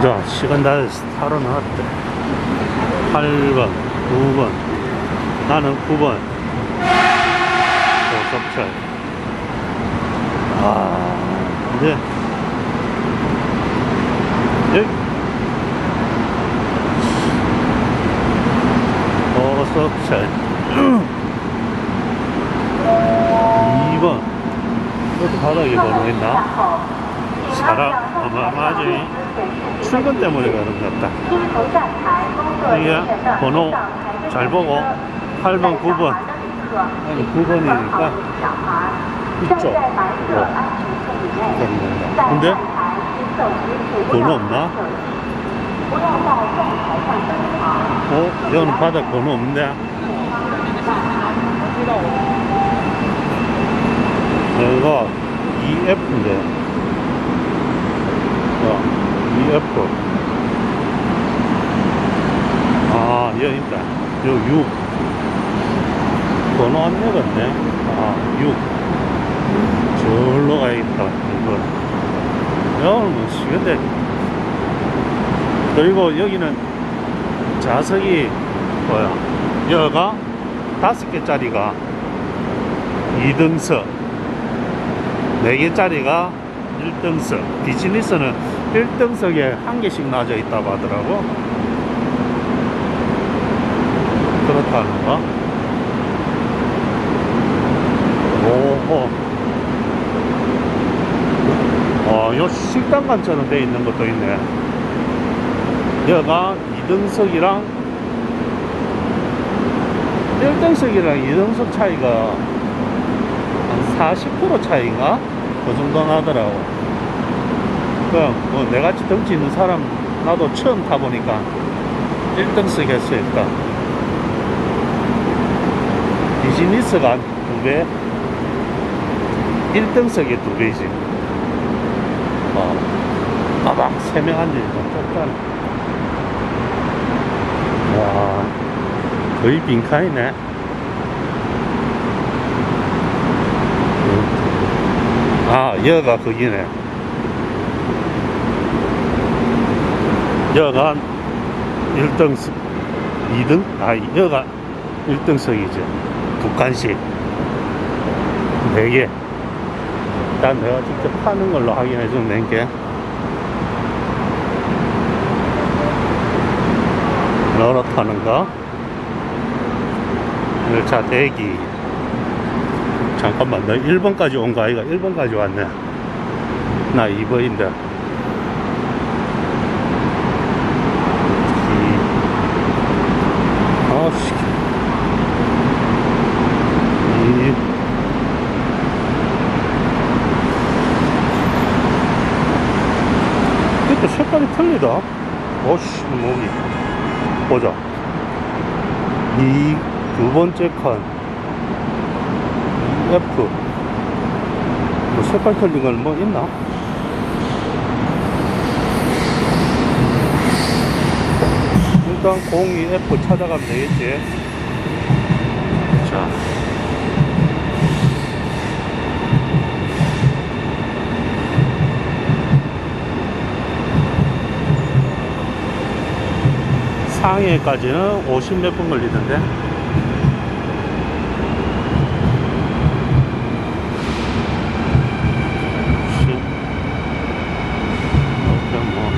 자, 시간 다. 타러 나왔대. 8번, 9번. 나는 9번. 고속철. 아, 근데, 여기. 고속철. 2번. 이것도 바닥에 번호 있나? 사람 어마어마하지. 출근 때문에 그런 것 같다. 이게 번호 잘 보고 8번, 9번. 아니 9번이니까 이쪽. 어. 근데 번호 없나? 어? 여기는 바닥 번호 없는데? 여기가 EF인데. 어, EF. 아, 여기 있다. 여기 6. 번호 안내가 있네. 아, 6. 절로 가야겠다. 이거. 여기는 뭐, 시간대. 그리고 여기는 좌석이 뭐야. 여기가 다섯 개짜리가 2등석. 네 개짜리가 1등석. 비즈니스는 1등석에 한 개씩 놔져 있다고 하더라고. 그렇다는 거. 오호. 어, 요 식당관처럼 돼 있는 것도 있네. 여가 2등석이랑 1등석이랑 2등석 차이가 한 40% 차이인가? 그 정도 나더라고. 그냥 뭐 내같이 덩치 있는 사람 나도 처음 타보니까 1등석 했으니까 비즈니스가 두 배, 1등석이 두 배지. 어, 가방 세명 앉으니까 똑같네. 와, 거의 빈칸이네. 아, 여가 거기네. 여가 1등석, 2등? 아, 여가 1등석이죠. 두 칸씩. 네 개. 일단 내가 직접 파는 걸로 확인해 주면 된게. 너로 타는 거. 열차 대기. 잠깐만, 나 1번까지 온 거 아이가? 1번까지 왔네. 나 2번인데. 아씨. 이. 이것도 색깔이 틀리다. 어씨, 목이. 보자. 이 두 번째 칸. F. 뭐 색깔 틀린 건 뭐 있나? 일단 02F 찾아가면 되겠지. 자. 상해까지는 50 몇 분 걸리던데. 뭐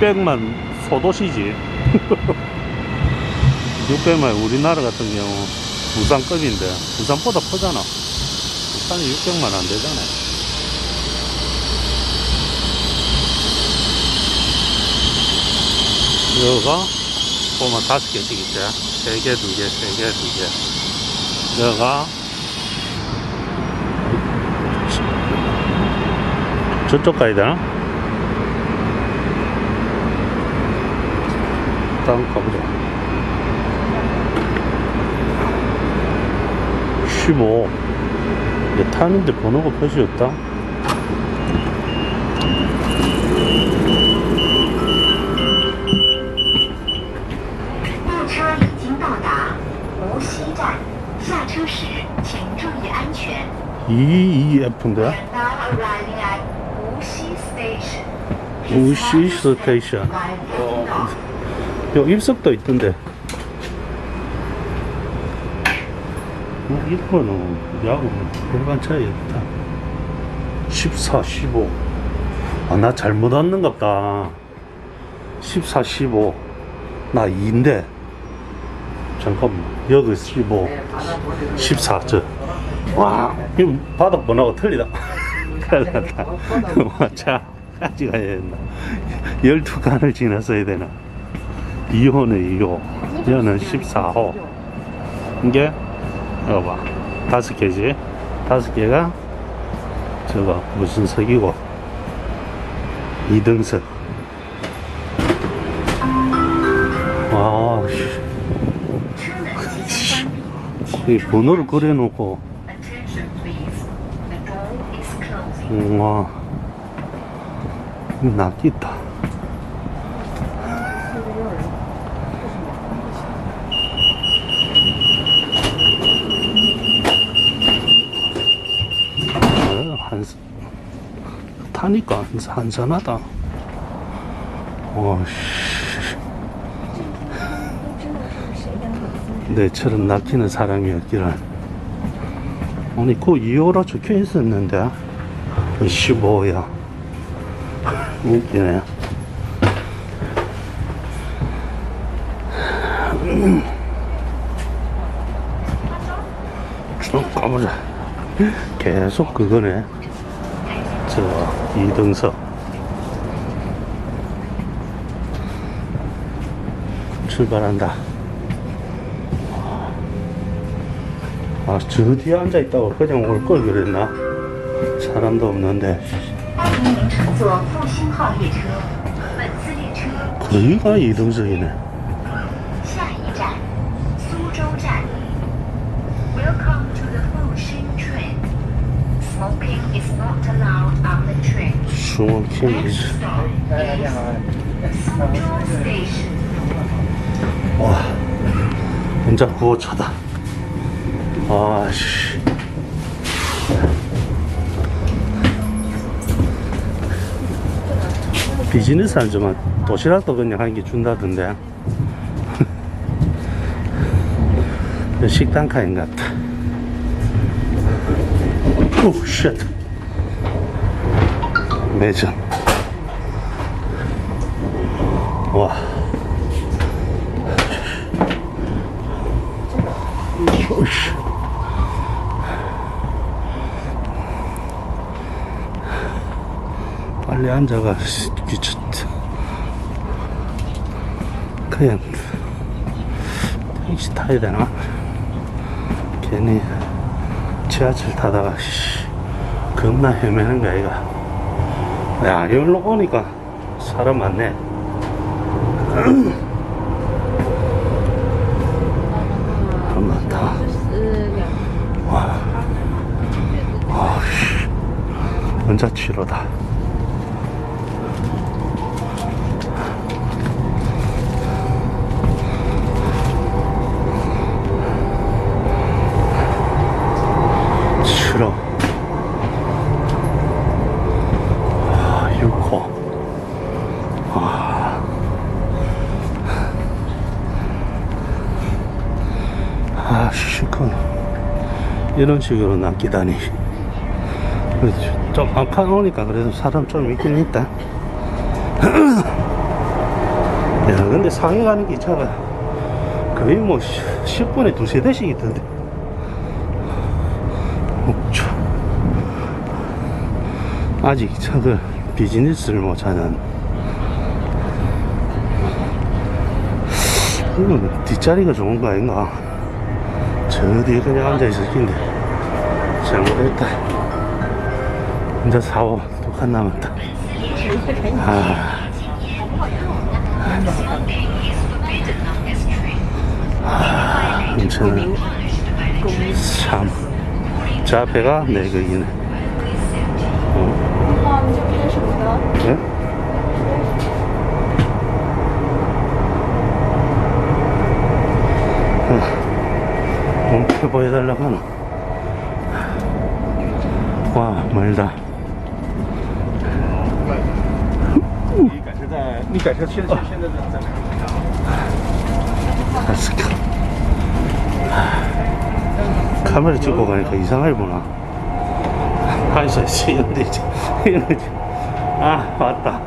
600만 소도시지. 600만 우리나라 같은 경우 부산급인데 부산보다 크잖아. 부산이 600만 안 되잖아. 여기가 보면 다섯 개씩 있죠. 세 개, 두 개, 세 개, 두 개. 여기가 저쪽 가야 되나? 일단 가보자. 15. 이제 타는데 번호가 표시였다. 下车时请注意安全。 22F인데? We are now arriving at Wuxi Station. 우시 스테이션. 요 입석도 있던데. 어, 이거는 야구 별반 차이 없다. 14, 15. 아, 나 잘못 왔는갑다. 14, 15. 나 2인데. 잠깐만. 여기 15. 14. 저. 와, 이 바닥 번호가 틀리다. 큰일 났다. 와, 차, 까지 가야 된다. 12칸을 지났어야 되나. 2호는 2호. 얘는 14호. 이게, 이거 봐. 다섯 개지. 다섯 개가, 저거, 무슨 석이고. 2등석. 이 번호를 그려놓고, Attention please. The door is closing. 와, 낚있다. 어, 한, 타니까 한산- 한산하다. 어, 씨. 내처럼 낚이는 사람이 없기를. 아니, 그 2호라 적혀 있었는데. 15야. 웃기네. 좀 가보자. 계속 그거네. 저, 이등석. 출발한다. 아, 저 뒤에 앉아있다고 그냥 올 걸 그랬나? 사람도 없는데. 거기가 이동석이네. 스모킹 이즈. 와, 진짜 구호차다. 아, 씨. 비즈니스 하지만 도시락도 그냥 한 개 준다던데. 식당 카인 같다. 오, 쉣. 매점. 와. 오씨. 빨리 앉아가 씨, 귀찮다. 그냥 택시 타야 되나? 괜히 지하철 타다가 씨, 겁나 헤매는 거야 이거. 야 여기로 오니까 사람 많네. 와. 아, 씨. 혼자 치료다. 아, 시큰. 이런 식으로 낚이다니. 그래도 좀 안카 오니까 그래도 사람 좀 있긴 있다. 야, 근데 상해 가는 기차가 거의 뭐 10분에 두세 대씩 있던데. 옥차. 아직 차들 비즈니스를 못 하는. 이건 뒷자리가 좋은 거 아닌가? 저 뒤에 그냥 앉아있을 텐데. 잘못했다. 혼자 사오 독한 남았다. 아. 아, 괜찮아. 참. 자, 배가 네 개이네. 어, 몸표 보여달라고 하노? 와, 멀다. 呃，你改车现在现在在在哪？ 아스카. 카메라 찍고 가니까 이상하게 보나. 한시에 시연되지. 아, 왔다.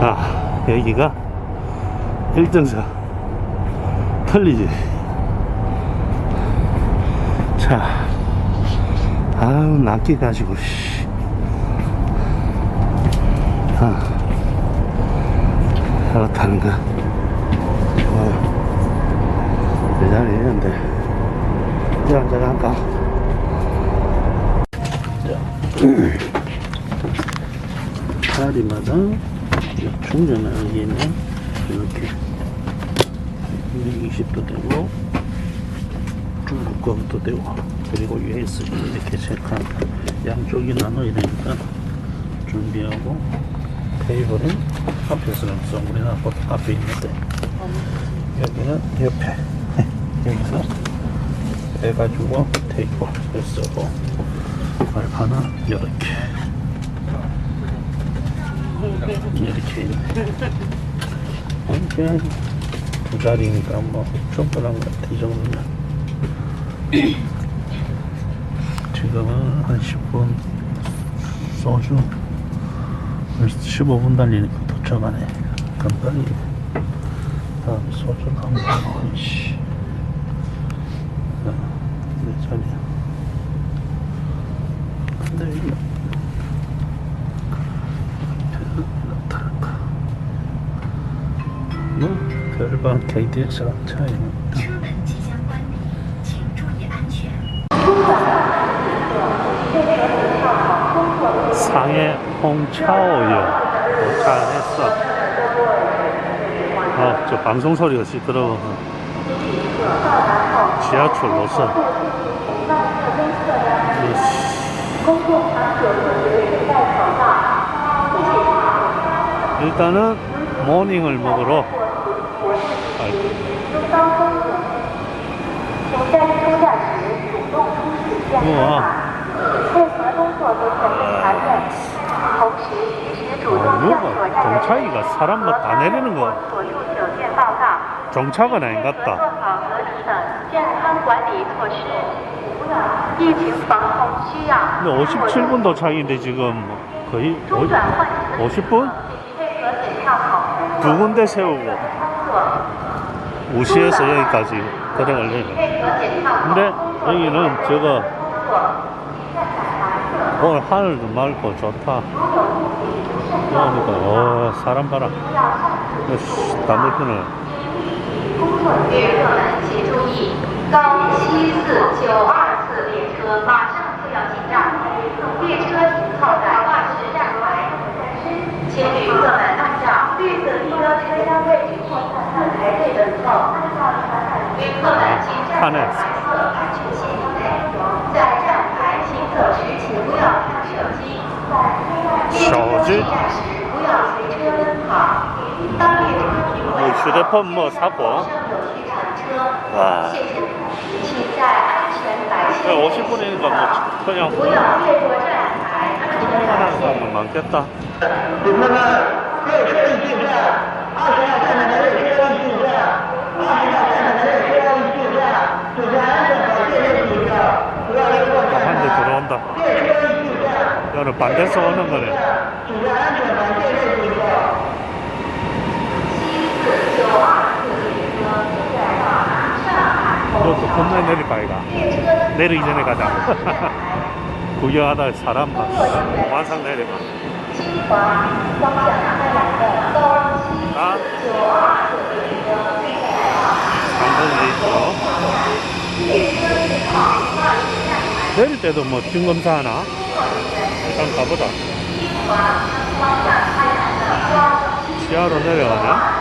아, 여기가 1등석. 틀리지. 자, 아유, 낚기 가지고, 씨. 아. 그렇다는 거. 좋아요. 대단히 있는데. 이제 한잔 할까? 충전을 여기는 이렇게 220도 되고, 중국 것도 되고, 그리고 USB 이렇게 세칸 양쪽이 나눠야 되니까 준비하고, 테이블은 앞에서는 좀 우리나라 보다 앞에 있는데. 여기는 옆에. 여기서 해가지고 테이블을 쓰고 발판은 이렇게. 이렇게. 이렇게 두 자리니까 뭐 충분한 것 같아 이 정도면 지금은 한 10분 소주 15분 달리니까 도착하네. 금방이. 다음 소주 한번 씨. 자, 내 자리야. 往 KTX 차입니다. 상해 홍차오역 도착했어. 아, 저 방송 소리가 시끄러워. 지하철 노선. 일단은 모닝을 먹으러 우와. 뭐가 정차이가 사람만 다 내리는 거. 정차가 아닌 같다. 57분 도착인데 지금 거의 50분? 두 군데 세우고. 우시에서 여기까지. 들어가려면 配合检票口 근데 여기는 저거 工作。 오늘 하늘도 맑고 좋다 그러니까 어 사람 봐라 씨, 담배피는 旅客们请注意，高七四九二次列车马上就要进站，列车停靠在化石站台，请旅客们按照绿色地标车厢位置一排队等候。 旅客们请站在白色安全线以内，在站台行走时请不要看手机。列车进站时不要随车奔跑。当列车停稳 뭐 휴대폰 뭐 사고 上有去乘车， 와 谢谢，请在安全白线内 50분이니까 뭐 그냥 不要越过站台，安全白 하는 线。 사람 많겠다 旅客们，列车已进站，二十号站台的列车已进站，二十号站台的列车已进站， 야, 한대 들어온다. 야는 반대서 오는 거네. 너도 건너 그 내릴 바이가. 내리기 전에 가자. 구경하다 사람 봐. 완상 내려봐. 아? 방송이 있죠. 내릴 때도 뭐 균검사 하나? 일단 가보자. 지하로 내려가나?